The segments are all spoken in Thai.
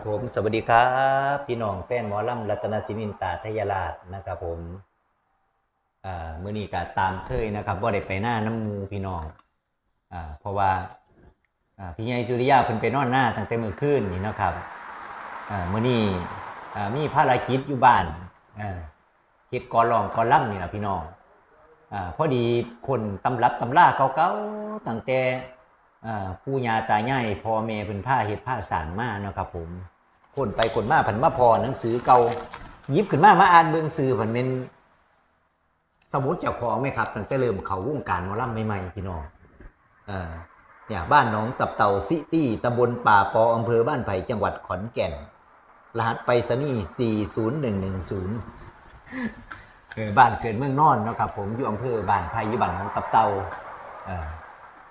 ครับผมสวัสดีครับ พี่น้องแฟนหมอลำรัตนศินินตาทยาราชนะครับ ผมอ่ามื้อนี้ก็ตามเคยนะครับบ่าได้ไปหน้าน้ำมูพี่น้องอ่าเพราะว่าอ่าพี่ใหญ่จุริยาเพิ่นไปนอนหน้าตั้งแต่มื้อคืนนี่นะครับอ่ามื้อนี้อ่ามีภารกิจอยู่บ้านอ่าเฮ็ดกอลองกอล่ำนี่ล่ะพี่น้องอ่าพอดีคนตำรับตำราเก่าๆตั้งแต่อ่าปู่ย่าตายายพ่อแม่เพิ่นผ้าเฮ็ดผ้าสางมาเนาะครับผม คนไปคนมาเพิ่นมาพอหนังสือเก่ายิบขึ้นมามาอ่านเบิ่งซื้อเพิ่นเป็นสมุดเจ้าของไหมครับตั้งแต่เริ่มเขาวงการมอลำใหม่ๆพี่น้องอ่าเนี่ยบ้านหนองตับเต่าซิตี้ตำบลป่าปออำเภอบ้านไผ่จังหวัดขอนแก่น รหัสไปรษณีย์40110เออบ้านเกิดเมืองนอนเนาะครับ ผมอยู่อำเภอบ้านไผ่อยู่บ้านหนองตับเต่า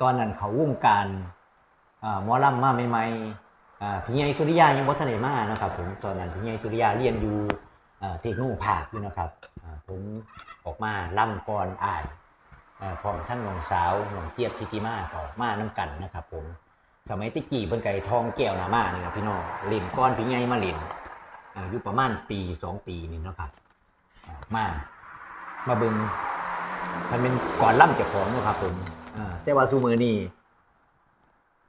ตอนนั้นเขาวงการอ่าหมอลำมาใหม่ๆ พี่ใหญ่สุริยายังบ่ทันได้มานะครับผมตอนนั้นพี่ใหญ่สุริยาเรียนอยู่เทคโนภาคอยู่นะครับผมออกมาล่ำก่อนอายอ่พร้อมทั้งน้องสาวน้องเกียบทิติมาก็ออกมาน้ำกันนะครับผมสมัยตะกี้เพิ่นไก่ทองแก้วนามานี่นะพี่น้องเล่นก้อนพี่ใหญ่มาเล่นอายู่ประมาณปีสองปีนี่นะครับมามาเบิ่งมันเป็นก่อนล่ำเจ้าของนะครับผมแต่ว่าซูมือนี่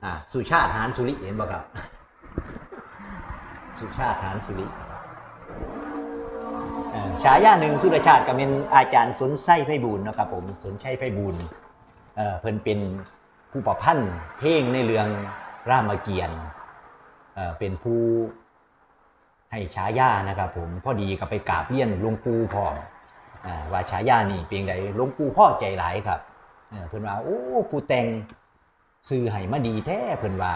อ่าสุชาติหานสุริเห็นบ่ครับ สุชาติหานสุริฉายาหนึ่งสุรชาติก็เป็นอาจารย์สนไส้ไพบูลนะครับผมสนไส้ไพบูลเพิ่นเป็นผู้ประพันธ์เพลงในเรื่องรามเกียรติ์เป็นผู้ให้ฉายานะครับผมพอดีก็ไปกราบเรียนหลวงปู่พร้ออว่าฉายานี่เพียงใดหลวงปู่พ่อใจหลายครับเพิ่นว่าโอ้ผู้แต่งซื้อให้มาดีแท้เพิ่นว่า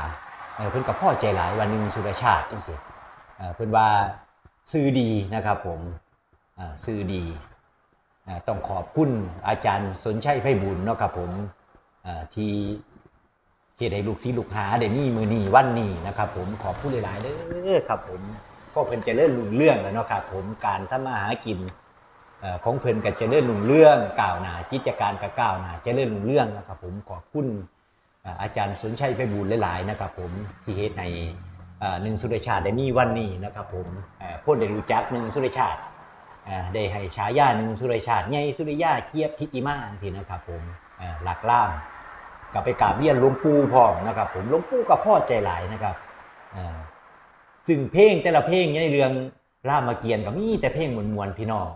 เพิ่นก็พ่อใจหลายวันหนึ่งสุรชาติจังซี่ เพิ่อนว่าซื้อดีนะครับผมซื้อดีต้องขอบคุณอาจารย์สนชัยไพบุญเนาะครับผมที่เฮ็ดให้ลูกศิษย์ลูกหาได้มีมือนีวันนี้นะครับ ผมขอบผู้หลายๆเด้อครับผมก็เพิ่นเจะเลื่อนลุงเรื่องแล้วเนาะครับผมการทำมาหากินอของเพิ่นก็เจะเลื่อนลุงเรื่องก้าวหน้ากิจการก็ก้าวหน้าเจะเลื่อนลุงเรื่องนะครับผมขอบคุณเอ่ออาจารย์สนชัยไพบูลย์หลายๆนะครับผมที่เฮ็ดใน หนึ่งสุรชาติได้มีวันนี้นะครับผมเอ่อพ้นได้รู้จักหนึ่งสุรชาติเอ่อได้ให้ฉายาหนึ่งสุรชาติใหญ่สุริยาเกียบทิติมาสินะครับผมหลักล่ามกลับไปกราบเรียนหลวงปู่พร้อมนะครับ ผมหลวงปู่กับพ่อใจหลายนะครับซึ่งเพลงแต่ละเพลงในเรื่องรามเกียรติ์ก็มีแต่เพลงมวลๆพี่น้อง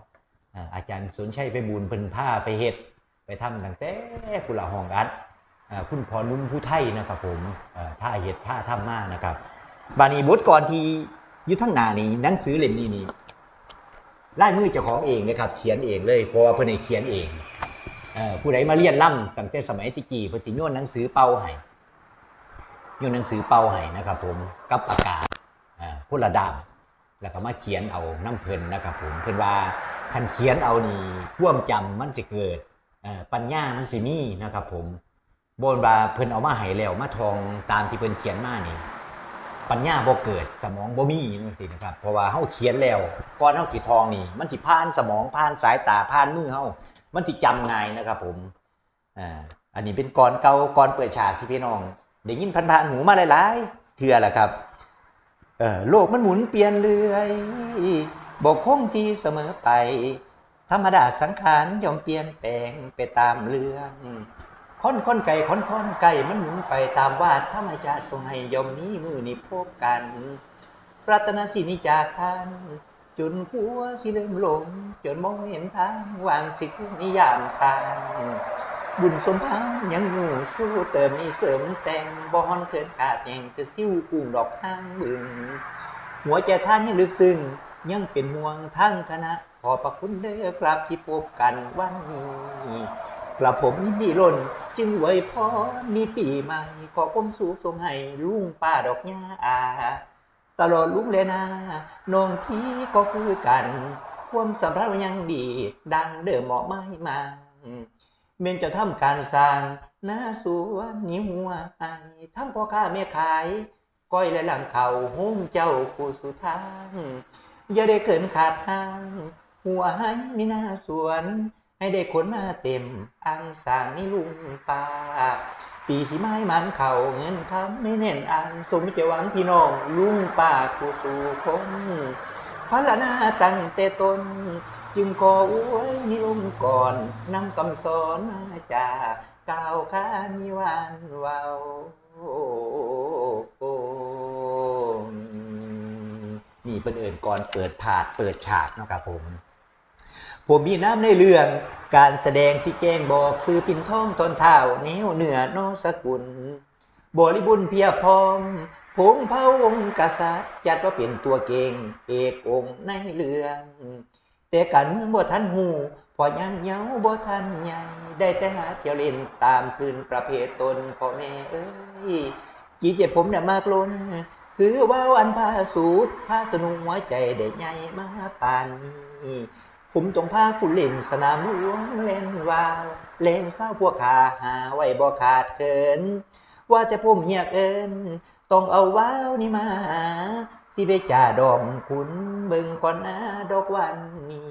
อาจารย์สนชัยไปบูลย์เพิ่นผ้าไปเฮ็ดไปทำตั้งแต่กุหลาห้องอัดคุณพอนุ่มผู้ไทยนะครับผมผ้าเฮ็ดผ้าทำมานะครับ บานีบทก่อนที่ยุททั้งหนานี้หนังสือเล่มนี้นี่ลายมือเจ้าของเองนะครับ เขียนเองเลยเพราะว่าเพิ่นเขียนเองผู้ใดมาเรียนล่ำตั้งแต่สมัยตะกี้เพนสิโยนหนังสือเป่าให้โยนหนังสือเป่าให้นะครับ ผมกับปากกาพุ่นละดามแล้วก็มาเขียนเอาน้ำเพลินนะครับ ผมเพิ่นว่าคันเขียนเอานี่ควมจำมันจะเกิดปัญญามันสิมีนะครับ ผมโบนว่าเพิ่นเอามาให้แล้วมาทองตามที่เพิ่นเขียนมานี่ ปัญญาบ่เกิดสมองบ่มีจังซี่นะครับเพราะว่าเฮาเขียนแล้วก่อนเฮาสิทองนี่ มันสิผ่านสมองผ่านสายตาผ่านมือเฮามันติจำง่ายนะครับผมอ่าอันนี้เป็นก่อนเก่าก่อนเปิดฉากที่พี่น้องได้ยินผ่านๆหูมาหลายๆเทื่อแหละครับเออโลกมันหมุนเปลี่ยนเรื่อยบกคงที่เสมอไป ธรรมดาสังขารย่อมเปลี่ยนแปลงไปตามเรื่อง ค้นค้นไก่ค้นค้นไก่มันหมุนไปตามวาดธรรมชาติทรงให้ยอมมีมือนี้พบกันรัตนสินิจากทานจนหัวสิเริ่มหลง จนมองเห็นทางวางสิคือนิยามทางบุญสมพานยังอยู่สู้เติมมีเสริมแต่งบอนเกินขาดแห่งคือซิ้วกุ้งดอกห้างบึง หัวใจท่านยังลึกซึ้งยังเป็นห่วงทั้งคณะ ขอประคุณเด้อกลับที่พบกันวันนี้ กลับผมยินดีล้นจึงไว้พรนี่ปีใหม่ ขอความสุขทรงให้ลุงป้าดอกหญ้าอาตลอดลุงเลนาน้องพี่ก็คือกัน ความสัมพันธ์ยังดี ดังเดิมเหมาะไม่มาเมนจะทำการสร้างหน้าสวนนิ้วหัวไอทั้งพ่อค้าแม่ขาย ก้อยและหลังเขาหุ้มเจ้าผู้สุทางอย่าได้เขินขาดทาง หัวให้นี่หน้าสวน ให้ได้ขนมาเต็ม อังสางนี่ลุงป่าปีสีไม้มันเข่าเงินคำไม่เน่นอันสมเจหวังพี่น้องลุงป้าผู้สู่คนพระนาตั้งแต่ตน จึงขออวยนิยมก่อนนำคำสอนมาจาก่าวข้านิวานเว้านี่เป็นเอินก่อนเปิดผาดเปิดฉากเนาะครับผม ผมมีน้ำในเรื่องการแสดงสิแจ้งบอกซื้อปินท่องตนเท้าเนิ้วเหนือโนสกุล บริบุญเพียพร้อมผงเผาองค์กษัตริย์จัดว่าเป็นตัวเก่ง เอกองค์ในเรื่อง แต่การเมืองบ่ทันหูพอยังเหงาบ่ทันใหญ่ได้แต่หาเที่ยวเล่นตามคืนประเภทตนพ่อแม่เอ้ยจีเจ็บผมน่ะมากล้นคือว่าวันพาสูตรพาสนุกหัวใจได้ใหญ่มาปานนี้ ผมจงพาคุณเล่นสนามหลวงเล่นวาวเล่นเศร้าพวกขาหาไว้บ่ขาดเขิน ว่าแต่มเฮียเอินต้องเอาว้าวนี่มาสิไปจ่าดอมคุณเบิ่งก่อนนะดอกวันนี้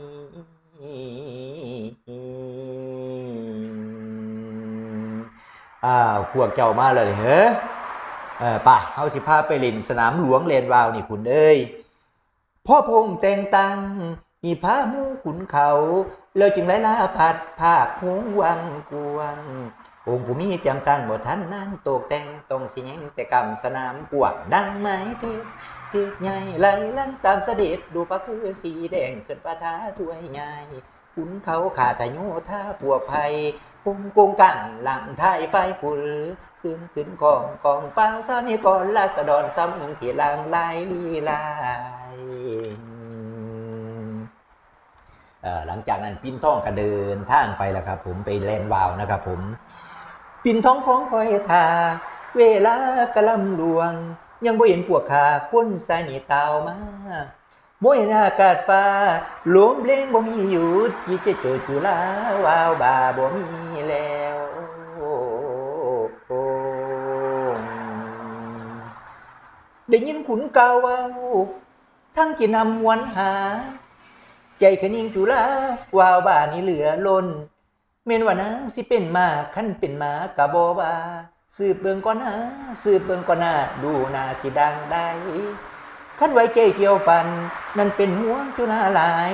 อ้าวพวกเจ้ามาเลยเหรอเออไป่ะเฮาสิพาไปเล่นสนามหลวงเล่นวาวนี่คุณเอ้ยพ่อพงแต่งตัง มีพามูขุนเขา แล้วจึงไล่ลาผัดภาคหงวังกวงองค์ผู้มีจำตั้งบ่ทันนั้นตกแต่งต้องเสียงแต่กรรมสนามกวางดังไหมเทพเทพใหญ่ไหลลังตามเสด็จดูปะคือสีแดงขึ้นประทาถ้วยใหญ่ขุนเขาขาตะโยธาพวกภัยปุงกงกังหลังท้ายไฟกุลขึ้นขึ้นของกองเป้าซานิกรลาสดอนซ้ำหนึ่งที่ลางลายลีลาย หลังจากนั้นปินท่องก็เดินทางไปแล้วครับ ผมไปแลนวาวนะครับ ผม ปินท้องของคอยทา เวลากระลำลวง ยังบ่เห็นพวกขาคนสายหนีตาวมาบ่เห็นอากาศฟ้าลมเพลงบ่มีหยุดจิตจโจจุลาวาวบาบ่มีแล้วได้ยินขุนกาวเว้าทั้งจีนำมวนหา ใจขนิ่งจุลาวาวบ้านี่เหลือล้นเมนว่านางสิเป็นมาขั้นเป็นหมากะบอบาสืบเบิงก่อนนะสืบเบิงก่อนนะดูนาสิดังได้ขั้นไว้เกยเกี่ยวฟัน นั่นเป็นห่วงจุนาหลาย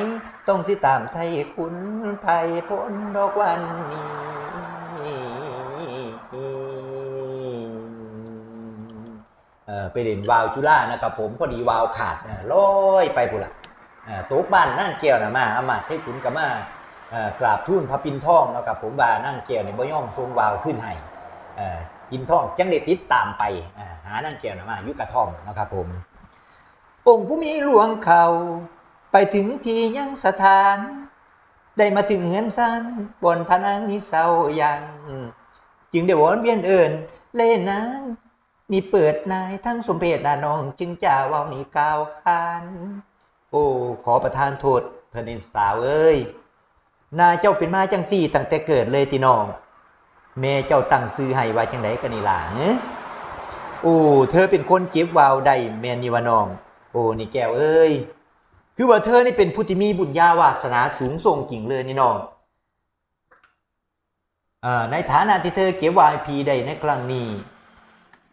ต้องสิตามไทยคุณภัยพ้นดอกวันนี้เอ่อไปเด่นวาวจุฬานะครับผมพอดีวาวขาดนะลอยไปปุนละ โต๊ะบ้านนั่งเกี่ยวนะมาอามาตย์เทพขุนกับมากราบทูลพระปินทองเนาะกับผมบานั่งเกี่ยวในบ่ย่อมทรงวาวขึ้นให้เอ่อปินทองจังได้ติดตามไปหานั่งเกี่ยวนะมายุกระท่อมนะครับผมองค์ผู้มีหลวงเขาไปถึงที่ยังสถาน ได้มาถึงเงินสั้นบนพนังนี้เศร้ายังจึงได้วอนเวียนเอิญเล่นนางนี่เปิดนายทั้งสมเพศนาน้องจึงจ่าว่านี่กล่าวคาน โอ้ขอประทานโทษเธอนินสาวเอ้ยนาเจ้าเป็นมาจังสี่ตั้งแต่เกิดเลยติน้องแม่เจ้าตั้งซื้อให้ว่าจังไดกันนี่ล่ะเอ้โอ้เธอเป็นคนเก็บวาวได้แม่นนี่วะน้อง โอ้นี่แก้วเอ้ยคือว่าเธอนี่เป็นผู้ที่มีบุญญาวาสนาสูงส่งจริงเลยนี่น้องอในฐานะที่เธอเก็บวายพีได้ในครั้งนี้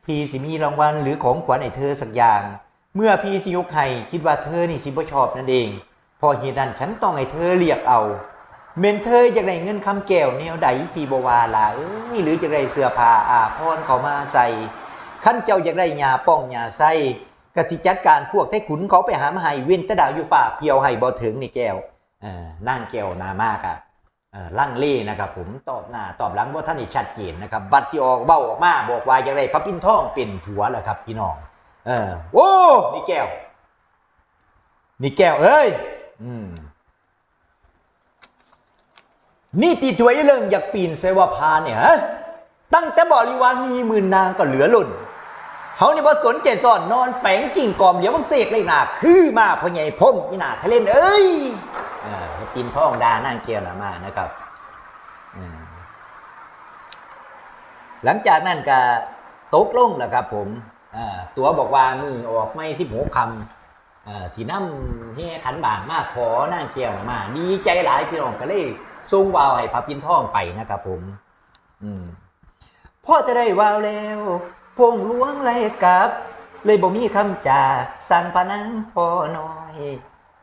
พีสิมีรางวัลหรือของขวัญให้เธอสักอย่าง เมื่อพี่สิยกให้คิดว่าเธอนี่สิบ่ชอบนั่นเอง พอเหตุนั้นฉันต้องให้เธอเรียกเอา เมนเธออยากได้เงินคำแก้วแนวใดพี่บวาลาเอ้ยหรือจะได้เสื้อผ้าอาพรเขามาใส่ขั้นเจ้าอยากได้ยาป้องยาใส่กสิจัดการพวกไทขุนเขาไปหามาให้เว้นตะดาวอยู่ฝ่าเพียวให้บ่ถึงนี่แก้วเออนั่งแก้วนามากอะเออลั่งเล่นะครับผมตอบหน้าตอบหลังว่าท่านนี่ชัดเจนนะครับ บัตรที่ออกเบ้าออกมาบอกว่าอยากได้พระปิ่นทองเป็นผัวแหละครับพี่น้อง ออโอ้นี่แก้ว นี่แก้วเอ้ย อืมนี่ตีถวยเรื่องอยากปีนเสวพาเนี่ยฮะตั้งแต่บริวารมีหมื่นนางก็เหลือหล่นเขานี่บ่สนใจสอนนอนแฝงกิ่งกอมเดี๋ยวมันเสกเลยนาคือมาพ่อใหญ่พงนี่นาทะเลนเอ้ยอ่าปีนท่องดานางเกียวนะมานะครับอืมหลังจากนั้นก็ตกลงแล้วครับผมอ่า ตัวบอกว่ามือออกไม่สิบหกคำสีน้ำเฮขันบางมากขอนางเกียวมาดีใจหลายพี่น้องก็เลยส่งวาวให้พระปินท่องไปนะครับผม อืมพ่อจะได้วาวแล้วพงหลวงไล่กลับ เลยบ่มีคำจาสั่งพนังพ่อน้อย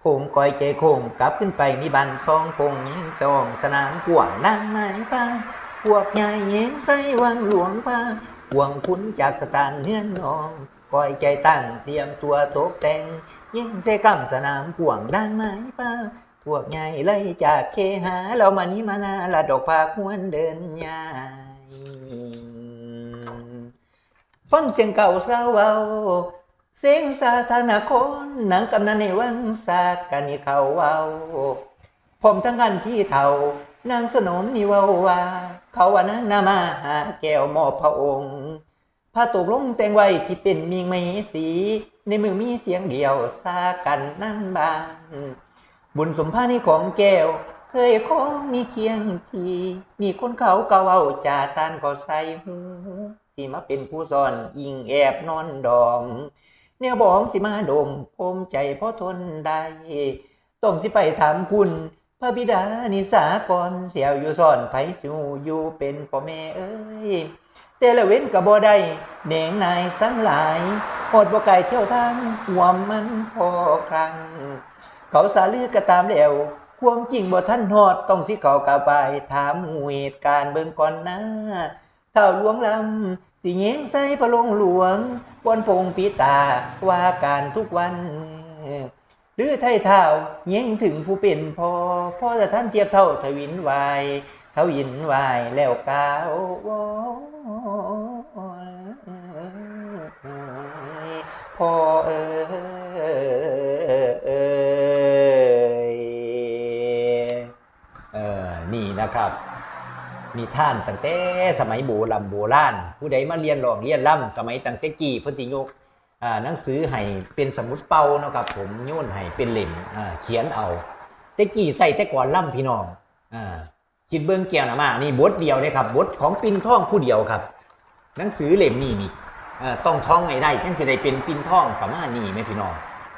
พงก้อยใจคงกลับขึ้นไปมีบันซองพงยิงซองสนามกวางนางไม้ป้าพวกใหญ่เย็นใส่วังหลวงป้า หวงคุณจากสถานเนื้อนนองก้อยใจตั้งเตรียมตัวตกแต่ง ยิ่งเซกัมสนามกวางนางไม้ป้าพวกใหญ่ไล่จากเคหาเรามานี้มานาละดอกพาควนเดินยายฟังเสียงเก่าสาวเวาเสียงสาธารณคนหนังกำนันในวังสากกันีเขาเว้าผมทั้งกันที่เท่านางสนมนี่เว้าว่า เขาวานานามาหาแก้วมอบพระองค์ผ้าตกลงแต่งไว้ที่เป็นมีงไมสี ในมือมีเสียงเดียวซากันนั่นบานบุญสมภานิของแก้ว เคยของมีเคียงพี่มีคนเขาเกาเอาจ่าตานก็ใส่หูสิมาเป็นผู้ซ่อนยิงแอบนอนดอมเนี่ยบอมสิมาดมพมใจเพราะทนได้ต้องสิไปถามคุณ พระบิดานิสากรเสียวอยู่ซ่อนไผสูอยู่เป็นพ่อแม่เอ้ยแต่ละเว้นกับบ่ได้แหนงนายสังหลายโหดบ่ไก่เที่ยวทางหัวมันพอครั้ง เขาสาลือกระตามแล้วความจริงบ่ท่านฮอดต้องสิเขากะไปถามเหตุการณ์เบิ่งก่อนนะเท่าหลวงลำสิเงงใส่พระลงหลวงบนพงปีตาว่าการทุกวัน หรือไทยเท่าเงงถึงผู้เป็นพอพ่อจะท่านเทียบเท่าทวินวายเท่ายินวายแล้วกาวพอเออเอยเออนี่นะครับมีท่านตั้งแต่สมัยโบราณโบราณผู้ใดมาเรียนรองเรียนล่ำสมัยตั้งแต่กี่พิ่นสิยก หนังสือให้เป็นสมุดเป่าเนาะครับผมโยนให้เป็นเล่มเขียนเอาแต่กี่ใส่แต่ก่อนล่ำพี่น้องอาคิดเบิ่งแก้วนามานี่บทเดียวเลยครับบทของปินท่องผู้เดียวครับ หนังสือเล่มนี้นี่ต้องท่องให้ได้จังสิได้เป็นปินท่องประมาณนี้ไหมพี่น้อง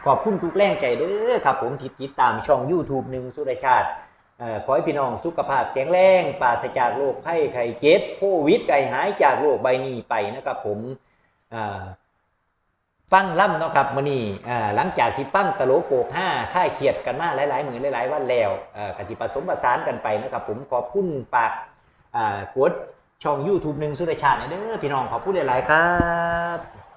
ขอบคุณทุกแรงใจเด้อครับ ผมที่ติดตามช่อง YouTube หนึ่งสุรชาติขอให้พี่น้องสุขภาพแข็งแรงปราศจากโรคไข้ไข้เจ็บโควิดไก่หายจากโรคใบนี้ไปนะครับผมอ่า ฟังล่ำเนาะครับมื้อนี้อ่หลังจากที่ฟังตะโลโกกห้าค่ายเขียดกันมาหลาย ๆ มือหลาย ๆ วันแล้วกติผสมประสานกันไปนะครับผมขอบคุณฝากกดช่อง YouTube หนึ่งสุรชาติหน่อยเด้อพี่น้องขอบคุณหลาย ๆ ครับ